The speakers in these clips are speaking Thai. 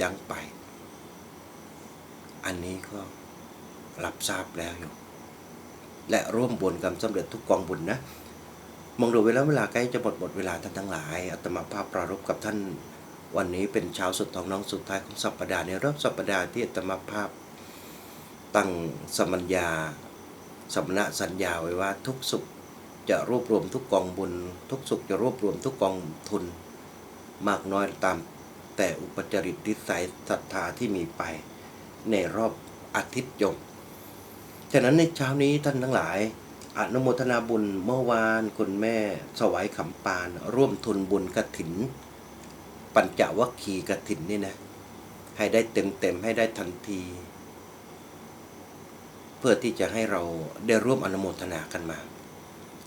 ยั้งไป อันนี้ก็รับทราบแล้วอยู่ และร่วมบุญกับสำเร็จทุกกองบุญนะ มองดูเวลาเวลาใกล้จะหมดหมดเวลาท่านทั้งหลายอาตมาภาพปรารภกับท่าน วันนี้เป็นเช้าสุดท้องน้องสุดท้ายของสัปดาห์ในรอบสัปดาห์ที่อาตมาภาพตั้งสมัญญาสมณะสัญญาไว้ว่าทุกสุขจะรวบรวมทุกกองบุญ ทุกสุขจะรวบรวมทุกกองทุน มากน้อยตาม แต่อุปจริตนิสัยศรัทธาที่มีไป ในรอบอาทิตย์ยมฉะนั้นในเช้านี้ท่านทั้งหลายอนุโมทนาบุญเมื่อวานคุณแม่สวัยขำปานร่วมทุนบุญกระถิน ปัญจวัคคีย์กระถินนี่นะ ให้ได้เต็มเต็มให้ได้ทันที เพื่อที่จะให้เราได้ร่วมอนุโมทนากันมา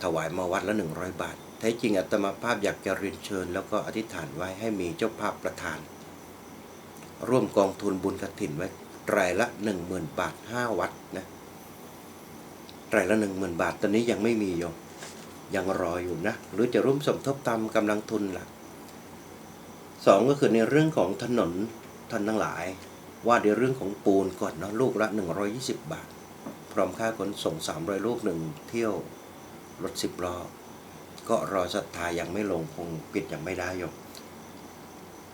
ถวายมาวัดละหนึ่งร้อยบาท แท้จริงอาตมาภาพอยากจะเรียนเชิญ แล้วก็อธิษฐานไว้ให้มีเจ้าภาพประธาน ร่วมกองทุนบุญกระถินไว้รายละหนึ่งหมื่นบาทห้าวัดนะรายละหนึ่งหมื่นบาทตอนนี้ยังไม่มีโยมยังรออยู่นะ หรือจะร่วมสมทบตามกำลังทุนล่ะสองก็คือในเรื่องของถนนท่านทั้งหลาย ว่าในเรื่องของปูนก่อนเนาะลูกละ 120 บาท พร้อมค่าขนส่ง 300 ลูกหนึ่งเที่ยวรถสิบล้อ ก็รอศรัทธายังไม่ลงคงปิดยังไม่ได้ยม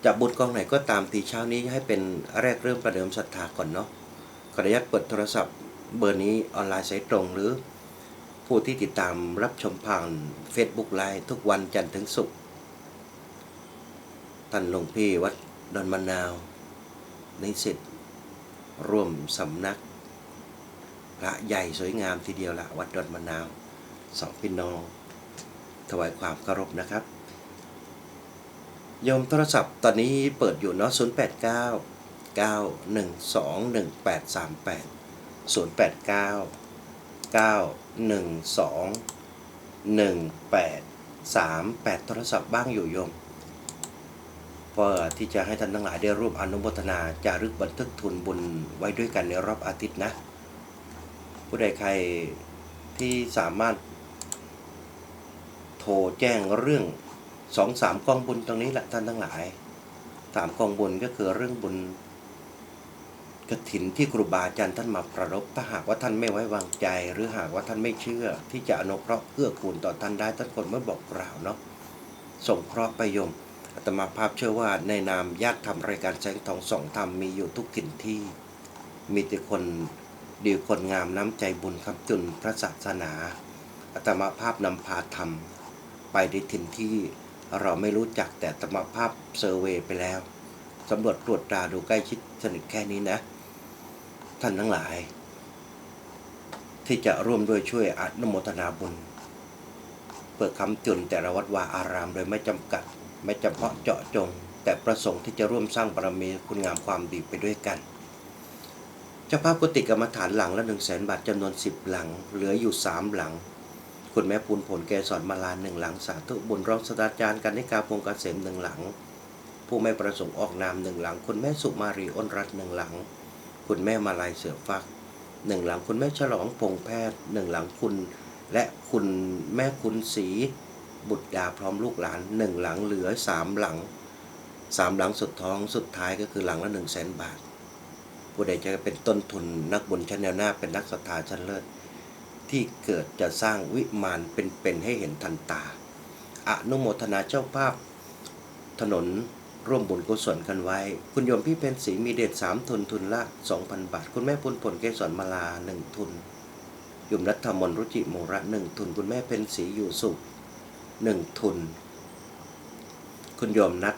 จะบุญกองไหนก็ตามตีเช้านี้ให้เป็นแรกเริ่มประเดิมศรัทธาก่อนเนาะขออนุญาตเปิดโทรศัพท์เบอร์นี้ออนไลน์สายตรงหรือ ผู้ที่ติดตามรับชมผ่าน Facebook ไลน์ทุกวันจันทร์ถึงศุกร์ท่านหลวงพี่วัดดอนมะนาวนิสิตร่วมสำนัก พระใหญ่สวยงามทีเดียวละวัดดอนมะนาวสองพี่น้อง ถวายความเคารพนะครับโยมโทรศัพท์ตอนนี้เปิดอยู่เนาะ0 8 9 9 1 2 1 8 3 8 0 8 9 9 1 2 1 8 3 8 โทรศัพท์บ้างอยู่โยมเพื่อที่จะให้ท่านทั้งหลายได้ร่วมอนุโมทนาจารึกบันทึกทุนบุญไว้ด้วยกันในรอบอาทิตย์นะ ผู้ใดใครที่สามารถ รแจ้งเรื่องสองสามกองบุญตรงนี้แหละท่านทั้งหลายสามกองบุญก็คือเรื่องบุญกฐินที่ครูบาอาจารย์ท่านมาประรบถ้าหากว่าท่านไม่ไว้วางใจ หรือหากว่าท่านไม่เชื่อ ที่จะอนุเคราะห์เอื้อคูณต่อท่านได้ท่านคนไม่บอกกล่าวเนาะส่งเคราะห์ไปยมอาตมาภาพเชื่อว่าในนามญาติธรรมรายการแสงทองสองธรรมมีอยู่ทุกถิ่นที่ มีแต่คนดีคนงามน้ำใจบุญคำจุนพระศาสนาอาตมาภาพนำพาธรรม ไปในถิ่นที่เราไม่รู้จักแต่ตมภาพเซอร์เวยไปแล้วสำรวจตรวจตราดูใกล้ชิดสนิทแค่นี้นะ ท่านทั้งหลาย ที่จะร่วมด้วยช่วยอนุโมทนาบุญเพื่อคำจุนแต่ละวัดวาอารามโดยไม่จำกัด ไม่จำเพาะเจาะจง แต่ประสงค์ที่จะร่วมสร้างบารมีคุณงามความดีไปด้วยกันเจ้าภาพกุฏิกรรมฐานหลังละหนึ่งแสนบาทจำนวนสิบหลัง เหลืออยู่สามหลัง คุณแม่ปูนผลแกสอนมาลาหนึ่งหลังสาธุบุญรองศาสตราจารย์กันนิกาพงศ์เกษมหนึ่งหลัง ผู้ไม่ประสงค์ออกนามหนึ่งหลัง คุณแม่สุมารีอ้นรัตน์หนึ่งหลัง คุณแม่มาลายเสือฟักหนึ่งหลังคุณแม่ฉลองพงแพทย์หนึ่งหลังคุณ และคุณแม่คุณศรีบุตรดาพร้อมลูกหลานหนึ่งหลังเหลือสามหลังสามหลังสุดท้องสุดท้ายก็คือหลังละหนึ่งแสนบาท ผู้ใดจะเป็นต้นทุนนักบุญชั้นแนวหน้าเป็นนักศรัทธาชั้นเลิศ ที่เกิดจะสร้างวิมานเป็นๆให้เห็นทันตา อนุโมทนาเจ้าภาพ ถนนร่วมบุญกุศลกันไว้ คุณโยมพี่เพนสีมีเดชสามทุนทุนละสองพันบาท คุณแม่พุนผลเกสรมาลาหนึ่งทุนยมรัฐมนรุจิโมระหนึ่งทุน คุณแม่เพนสีอยู่สุขหนึ่งทุน คุณโยมนัด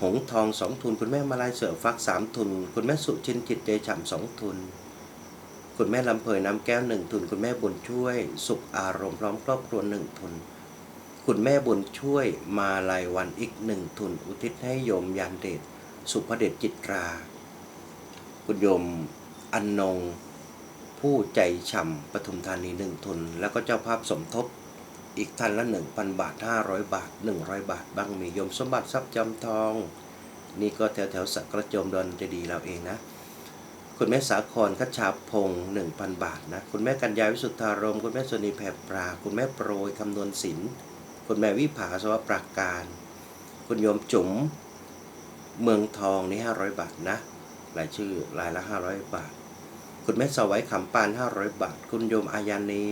หงทองสองทุน คุณแม่มาลายเสือฟักสามทุน คุณแม่สุชินจิตเดชำสองทุน คุณแม่ลำเพยน้ำแก้วหนึ่งทุน คุณแม่บุญช่วย สุขอารมณ์พร้อมครอบครัวหนึ่งทุน คุณแม่บุญช่วยมาลายวันอีกหนึ่งทุน อุทิศให้โยมยานเดชสุภเดชจิตรา คุณโยมอันนง ผู้ใจฉ่ำปทุมธานีหนึ่งทุน แล้วก็เจ้าภาพสมทบอีกท่านละหนึ่งพันบาทห้าร้อยบาทหนึ่งร้อยบาท บ้างมีโยมสมบัติทรัพย์จำทอง นี่ก็แถวแถวสักกระโจมดอนจะดีเราเองนะ คุณแม่สาครคัชชาพงศ์หนึ่งพันบาทนะ คุณแม่กัญญาวิสุทธารม คุณแม่สนีแผ่ปรา คุณแม่โปรยคำนวณศิลป์คุณแม่วิภาสวปราการ คุณโยมจุ๋มเมืองทองนี่ห้าร้อยบาทนะรายชื่อรายละห้าร้อยบาท คุณแม่สวัยขำปานห้าร้อยบาท คุณโยมอายานี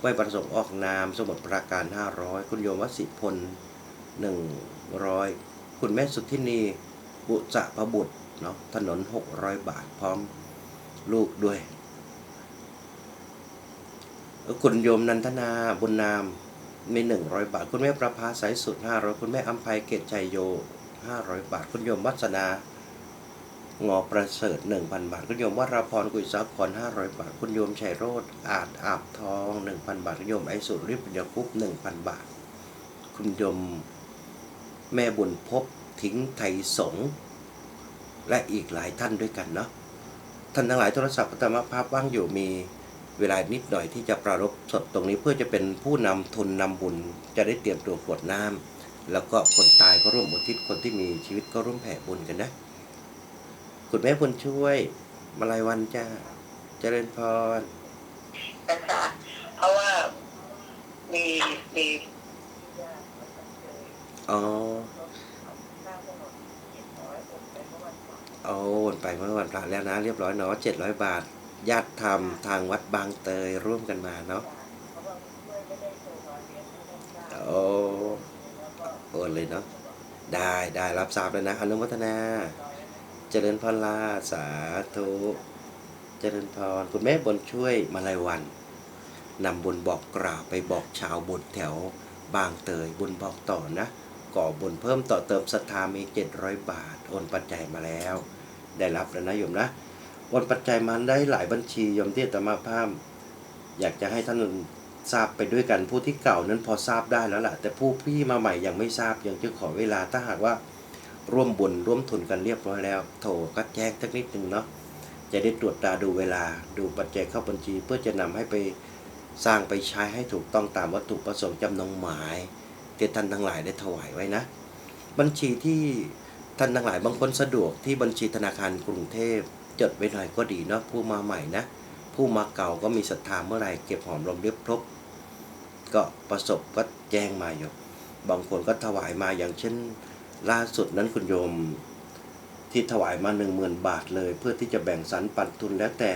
ไหวประสงค์ออกนามสมุทรปราการห้าร้อยคุณโยมวสิพลหนึ่งร้อยคุณแม่สุทธินีบุษะพบุตร เนาะถนนหกร้อยบาทพร้อมลูกด้วยคุณโยมนันทนาบุญนามมีหนึ่งร้อยบาท คุณแม่ประภาสายสุดห้าร้อยคุณแม่อัมภัยเกตชัยโยห้าร้อยบาท คุณโยมวัฒนางอประเสริฐหนึ่งพันบาท คุณโยมวัราพรกุยซับพรห้าร้อยบาท คุณโยมชัยโรธอาจอาบทองหนึ่งพันบาท คุณโยมไอสุริปัญญาคุปหนึ่งพันบาท คุณโยมแม่บุญพบทิ้งไทยสง และอีกหลายท่านด้วยกันเนาะท่านทั้งหลายโทรศัพท์พระธรรมภาพว่างอยู่มีเวลานิดหน่อยที่จะปรารบสดตรงนี้เพื่อจะเป็นผู้นำทุนนำบุญจะได้เตรียมตัวกรวดน้ำแล้วก็คนตายก็ร่วมอุทิศคนที่มีชีวิตก็ร่วมแผ่บุญกันนะคุณแม่บุญช่วยมาลายวันจ้าเจริญพรนะคะเพราะว่ามีมีอ๋อเอา โอนไปเมื่อวันพระแล้วนะ เรียบร้อยเนาะเจ็ดร้อยบาทญาติธรรมทางวัดบางเตยร่วมกันมาเนาะโอ้โอนเลยเนาะได้ได้รับทราบแล้วนะอนุโมทนาเจริญพรลาสาธุเจริญพรคุณแม่บนช่วยมาลายวันนำบุญบอกกล่าวไปบอกชาวบุญแถวบางเตยบุญบอกต่อนะ ก่อบุญเพิ่มต่อเติมศรัทธามีเจ็ดร้อยบาท โอนปัจจัยมาแล้ว ได้รับแล้วนะโยมนะโอนปัจจัยมาได้หลายบัญชีโยมที่ตมาภาพ อยากจะให้ท่านทราบไปด้วยกันผู้ที่เก่านั้นพอทราบได้แล้วล่ะ แต่ผู้พี่มาใหม่ยังไม่ทราบยังจะขอเวลาถ้าหากว่าร่วมบุญร่วมทุนกันเรียบร้อยแล้วโทรก็แจ้งสักนิดหนึ่งเนาะจะได้ตรวจตาดูเวลาดูปัจจัยเข้าบัญชี เพื่อจะนำให้ไปสร้างไปใช้ให้ถูกต้องตามวัตถุประสงค์จำนงหมาย ที่ท่านทั้งหลายได้ถวายไว้นะ บัญชีที่ท่านทั้งหลายบางคนสะดวกที่บัญชีธนาคารกรุงเทพจดไว้หน่อยก็ดีเนาะผู้มาใหม่นะ ผู้มาเก่าก็มีศรัทธาเมื่อไหร่เก็บหอมรอมริบครบก็ประสบก็แจ้งมาอยู่บางคนก็ถวายมาอย่างเช่น ล่าสุดนั้นคุณโยมที่ถวายมาหนึ่งหมื่นบาทเลย เพื่อที่จะแบ่งสรรปันทุนแล้วแต่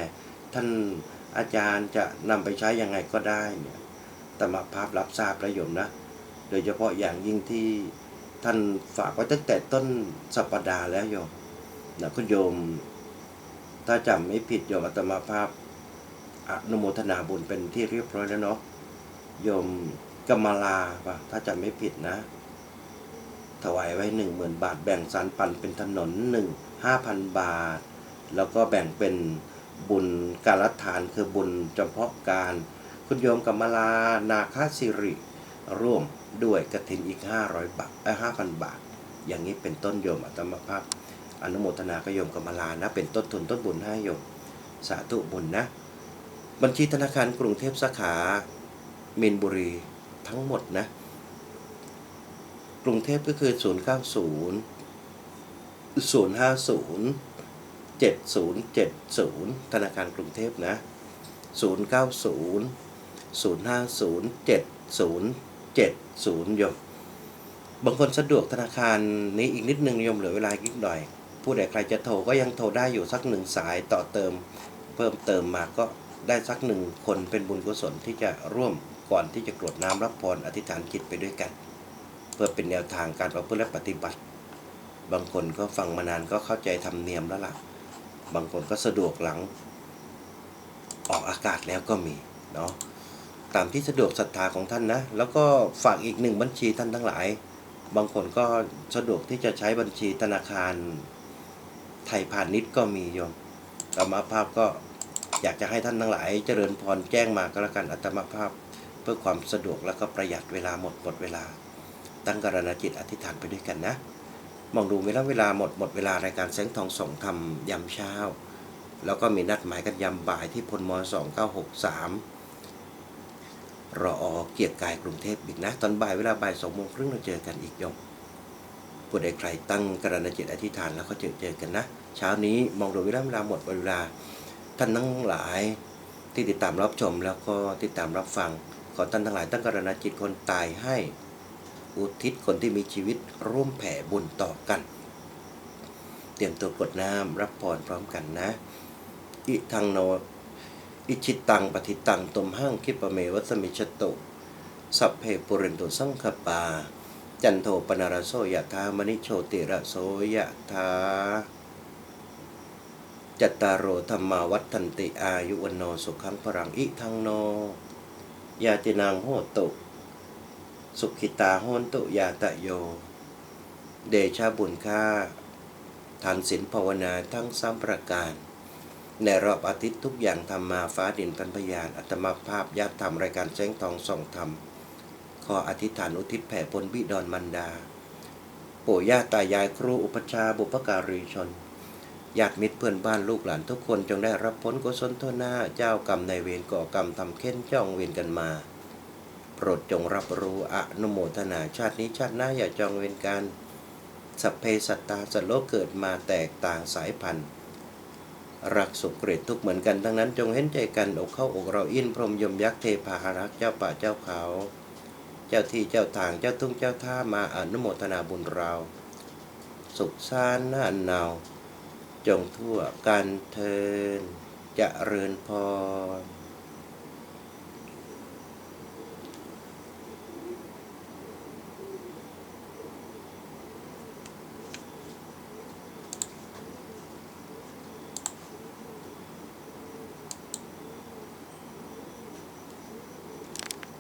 ท่านอาจารย์จะนำไปใช้ยังไงก็ได้เนี่ยแต่มาภาพรับทราบประโยมนะ โดยเฉพาะอย่างยิ่งที่ท่านฝากไว้ตั้งแต่ต้นสัปดาห์แล้วโยมนะคุณโยม ถ้าจำไม่ผิดโยมอาตมาภาพอนุโมทนาบุญเป็นที่เรียบร้อยแล้วเนาะโยมกมลาปะถ้าจำไม่ผิดนะ ถวายไว้หนึ่งหมื่นบาท แบ่งสรรปันเป็นถนนหนึ่งห้าพันบาท แล้วก็แบ่งเป็นบุญการรัฐานคือบุญจำเพาะการ คุณโยมกมลานาคาสิริ ร่วมด้วยกระถินอีก 500 บาทเอ้ห้าพันบาท อย่างนี้เป็นต้นโยมอัตมภาพ อนุโมทนากโยมกรรมลานะ เป็นต้นทุนต้นบุญให้โยม สาธุบุญนะ บัญชีธนาคารกรุงเทพสาขาเมนบุรีทั้งหมดนะ กรุงเทพก็คือ 090 050 7070 ธนาคารกรุงเทพนะ 090 050 70 จ็ดศูนย์ยมบางคนสะดวกธนาคารนี้อีกนิดนึงยมเหลือเวลาอีกหน่อย ผู้ใดใครจะโทรก็ยังโทรได้อยู่สักหนึ่งสายต่อเติม เพิ่มเติมมาก็ได้สักหนึ่งคนเป็นบุญกุศลที่จะร่วมก่อนที่จะกรวดน้ำรับพรอธิษฐานคิดไปด้วยกัน เพื่อเป็นแนวทางการประพฤติและปฏิบัติ บางคนก็ฟังมานานก็เข้าใจธรรมเนียมแล้วล่ะ บางคนก็สะดวกหลัง ออกอากาศแล้วก็มีเนาะ ตามที่สะดวกศรัทธาของท่านนะ แล้วก็ฝากอีกหนึ่งบัญชีท่านทั้งหลาย บางคนก็สะดวกที่จะใช้บัญชีธนาคารไทยพาณิชย์ก็มีโยมกรรมภาพก็อยากจะให้ท่านทั้งหลาย เจริญพรแจ้งมาก็แล้วกันอัตมภาพ เพื่อความสะดวกแล้วก็ประหยัดเวลาหมดหมดเวลา ตั้งกรณจิตอธิษฐานไปด้วยกันนะ มองดูเวลาเวลาหมดหมดเวลารายการแสงทองส่งทำยามเช้า แล้วก็มีนัดหมายกันยามบ่ายที่พลม2963 รออเกียรติกายกรุงเทพอีกนะ ตอนบ่ายเวลาบ่ายสองโมงครึ่งเราเจอกันอีกยมผู้ใดใครตั้งกรณจิตอธิษฐานแล้วก็เจอเจอกันนะ เช้านี้มองดูเวลาเวลาหมดเวลา ท่านทั้งหลายที่ติดตามรับชมแล้วก็ติดตามรับฟัง ขอท่านทั้งหลายตั้งกรณจิตคนตายให้ อุทิศคนที่มีชีวิตร่วมแผ่บุญต่อกัน เตรียมตัวกดน้ำรับพรพร้อมกันนะ อิทังโน อิชิตังปฏิตังตมหังคิปะเมวัสมิชโตสัพเพปุเรนตุสังคปา จันโทปนารโสยะธามณิโชติระโสยะธาจัตตารโอธรรมาวัฏันติอายุวันโนสุขังพรังอิทังโน ยาตินางโหตุ สุขิตาโหนตุยาตะโย เดชะบุญค่าทานศีลภาวนาทั้งสามประการ ในรอบอาทิตย์ทุกอย่างทำมาฟ้าดินพันพยานอัตมาภาพญาติธรรมรายการแสงทองส่องธรรม ขออธิษฐานอุทิศแผ่ผลบิดอนมันดา ปู่ย่าตายายครูอุปชาบุพการีชนญาติมิตรเพื่อนบ้านลูกหลานทุกคนจงได้รับผลกุศลทั่วหน้าเจ้ากรรมในเวรก่อกรรมทำเค้นจ้องเวรกันมา โปรดจงรับรู้อนุโมทนาชาตินี้ชาติหน้าอย่าจองเวรกันสัพเพสัตตาสัตว์โลกเกิดมาแตกต่างสายพันธุ์ รักสุขเกรดทุกเหมือนกันทั้งนั้นจงเห็นใจกันอกเข้าอกเราอินพรมยมยักษ์เทพาหรักษเจ้าป่าเจ้าเขา เจ้าที่เจ้าทางเจ้าทุ่งเจ้าท่ามาอนุโมทนาบุญเรา สุขสานหน้าหนาวจงทั่วกันเทินจะเริญพร